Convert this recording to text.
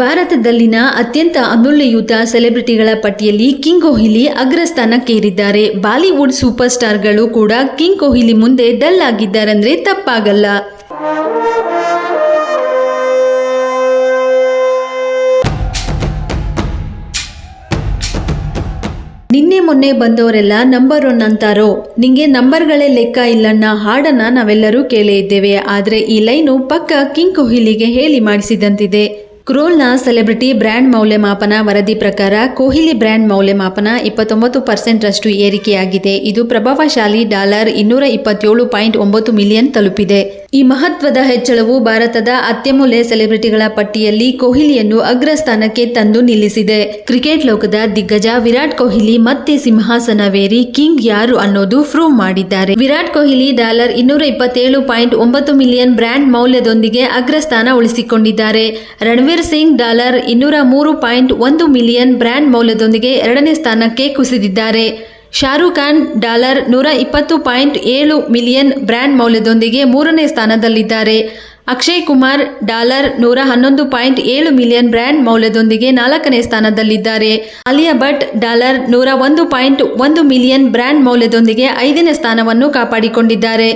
ಭಾರತದಲ್ಲಿನ ಅತ್ಯಂತ ಅಮೂಲ್ಯಯುತ ಸೆಲೆಬ್ರಿಟಿಗಳ ಪಟ್ಟಿಯಲ್ಲಿ ಕಿಂಗ್ ಕೊಹ್ಲಿ ಅಗ್ರಸ್ಥಾನಕ್ಕೇರಿದ್ದಾರೆ. ಬಾಲಿವುಡ್ ಸೂಪರ್ ಸ್ಟಾರ್ಗಳು ಕೂಡ ಕಿಂಗ್ ಕೊಹ್ಲಿ ಮುಂದೆ ಡಲ್ ಆಗಿದ್ದಾರೆಂದ್ರೆ ತಪ್ಪಾಗಲ್ಲ. ನಿನ್ನೆ ಮೊನ್ನೆ ಬಂದವರೆಲ್ಲ ನಂಬರ್ ಒನ್ ಅಂತಾರೋ? ನಿಂಗೆ ನಂಬರ್ಗಳೇ ಲೆಕ್ಕ ಇಲ್ಲನ್ನ ಹಾಡನ್ನ ನಾವೆಲ್ಲರೂ ಕೇಳೇ ಇದ್ದೇವೆ. ಆದರೆ ಈ ಲೈನು ಪಕ್ಕ ಕಿಂಗ್ ಕೊಹ್ಲಿಗೆ ಹೇಳಿ ಮಾಡಿಸಿದಂತಿದೆ. ಕ್ರೋಲ್ನ ಸೆಲೆಬ್ರಿಟಿ ಬ್ರ್ಯಾಂಡ್ ಮೌಲ್ಯಮಾಪನ ವರದಿ ಪ್ರಕಾರ ಕೊಹ್ಲಿ ಬ್ರ್ಯಾಂಡ್ ಮೌಲ್ಯಮಾಪನ ಇಪ್ಪತ್ತೊಂಬತ್ತು ಪರ್ಸೆಂಟ್ರಷ್ಟು ಏರಿಕೆಯಾಗಿದೆ. ಇದು ಪ್ರಭಾವಶಾಲಿ ಡಾಲರ್ ಇನ್ನೂರ ಇಪ್ಪತ್ತೇಳು ಪಾಯಿಂಟ್ ಒಂಬತ್ತು ಮಿಲಿಯನ್ ತಲುಪಿದೆ. ಈ ಮಹತ್ವದ ಹೆಚ್ಚಳವು ಭಾರತದ ಅತ್ಯಮೂಲ್ಯ ಸೆಲೆಬ್ರಿಟಿಗಳ ಪಟ್ಟಿಯಲ್ಲಿ ಕೊಹ್ಲಿಯನ್ನು ಅಗ್ರಸ್ಥಾನಕ್ಕೆ ತಂದು ನಿಲ್ಲಿಸಿದೆ. ಕ್ರಿಕೆಟ್ ಲೋಕದ ದಿಗ್ಗಜ ವಿರಾಟ್ ಕೊಹ್ಲಿ ಮತ್ತೆ ಸಿಂಹಾಸನವೇರಿ ಕಿಂಗ್ ಯಾರು ಅನ್ನೋದು ಪ್ರೂವ್ ಮಾಡಿದ್ದಾರೆ. ವಿರಾಟ್ ಕೊಹ್ಲಿ ಡಾಲರ್ ಇನ್ನೂರ ಇಪ್ಪತ್ತೇಳು ಪಾಯಿಂಟ್ ಒಂಬತ್ತು ಮಿಲಿಯನ್ ಬ್ರ್ಯಾಂಡ್ ಮೌಲ್ಯದೊಂದಿಗೆ ಅಗ್ರಸ್ಥಾನ ಉಳಿಸಿಕೊಂಡಿದ್ದಾರೆ. ರಣವೀರ್ ಸಿಂಗ್ ಡಾಲರ್ ಇನ್ನೂರ ಮೂರು ಪಾಯಿಂಟ್ ಒಂದು ಮಿಲಿಯನ್ ಬ್ರ್ಯಾಂಡ್ ಮೌಲ್ಯದೊಂದಿಗೆ ಎರಡನೇ ಸ್ಥಾನಕ್ಕೆ ಕುಸಿದಿದ್ದಾರೆ. ಶಾರುಖ್ ಖಾನ್ ಡಾಲರ್ ನೂರ ಇಪ್ಪತ್ತು ಪಾಯಿಂಟ್ ಏಳು ಮಿಲಿಯನ್ ಬ್ರ್ಯಾಂಡ್ ಮೌಲ್ಯದೊಂದಿಗೆ ಮೂರನೇ ಸ್ಥಾನದಲ್ಲಿದ್ದಾರೆ. ಅಕ್ಷಯ್ ಕುಮಾರ್ ಡಾಲರ್ ನೂರ ಹನ್ನೊಂದು ಪಾಯಿಂಟ್ ಏಳು ಮಿಲಿಯನ್ ಬ್ರ್ಯಾಂಡ್ ಮೌಲ್ಯದೊಂದಿಗೆ ನಾಲ್ಕನೇ ಸ್ಥಾನದಲ್ಲಿದ್ದಾರೆ. ಆಲಿಯಾ ಭಟ್ ಡಾಲರ್ ನೂರ ಒಂದು ಪಾಯಿಂಟ್ ಒಂದು ಮಿಲಿಯನ್ ಬ್ರ್ಯಾಂಡ್ ಮೌಲ್ಯದೊಂದಿಗೆ ಐದನೇ ಸ್ಥಾನವನ್ನು ಕಾಪಾಡಿಕೊಂಡಿದ್ದಾರೆ.